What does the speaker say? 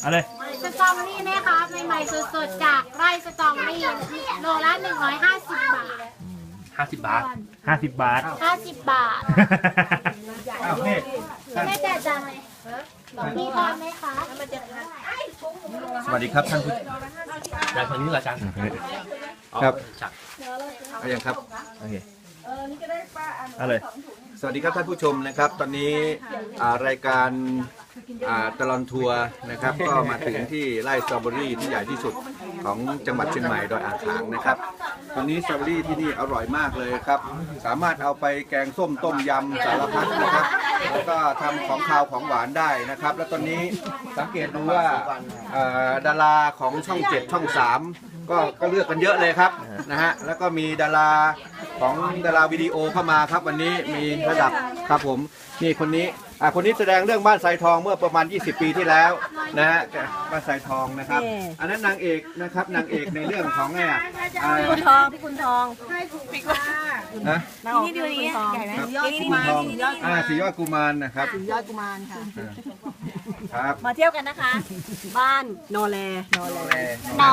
เอาเลยสตรอเบอรี่นะคะใหม่ๆสดๆจากไร่สตรอเบอรี่โลละ150 บาท ห้าสิบบาท ห้าสิบบาท 50 บาทอ้าวนี่ไม่แจกจังเลยพี่ทานไหมคะสวัสดีครับท่านผู้อาจาย์ทางนี้เหรอจารย์ครับ จัดเอาอย่างครับ โอเคเอาเลย สวัสดีครับท่านผู้ชมนะครับ ตอนนี้อ่ารายการ อ่าตลอนทัวร์นะครับ ก็มาถึงที่ไร่สตรอเบอรี่ที่ใหญ่ที่สุดของจังหวัดเชียงใหม่ดอยอ่างขางนะครับตอนนี้สตรอเบอรี่ที่นี่อร่อยมากเลยครับ สามารถเอาไปแกงส้มต้มยำสารพัดนะครับ แล้วก็ทำของคาวของหวานได้นะครับ แล้วตอนนี้สังเกตดูว่าเอ่อดาราของช่องเจ็ดช่องสามก็ก็เลือกกันเยอะเลยครับนะฮะแล้วก็มีดารา ของดาราวิดีโอเข้ามาครับ วันนี้มีระดับครับผมนี่คนนี้อ่าคนนี้แสดงเรื่องบ้านทรายทองเมื่อประมาณ 20 ปีที่แล้วนะฮะบ้านทรายทองนะครับ อันนั้นนางเอกนะครับนางเอกในเรื่องของไงอะอ่าคุณทองพี่คุณทองนะนี่ดูนี้ใหญ่ไหมครับยอดคุณทองอ่าสียอดกุมารนะครับยอดกุมารค่ะครับมาเที่ยวกันนะคะ บ้านนอแลนอแลนอ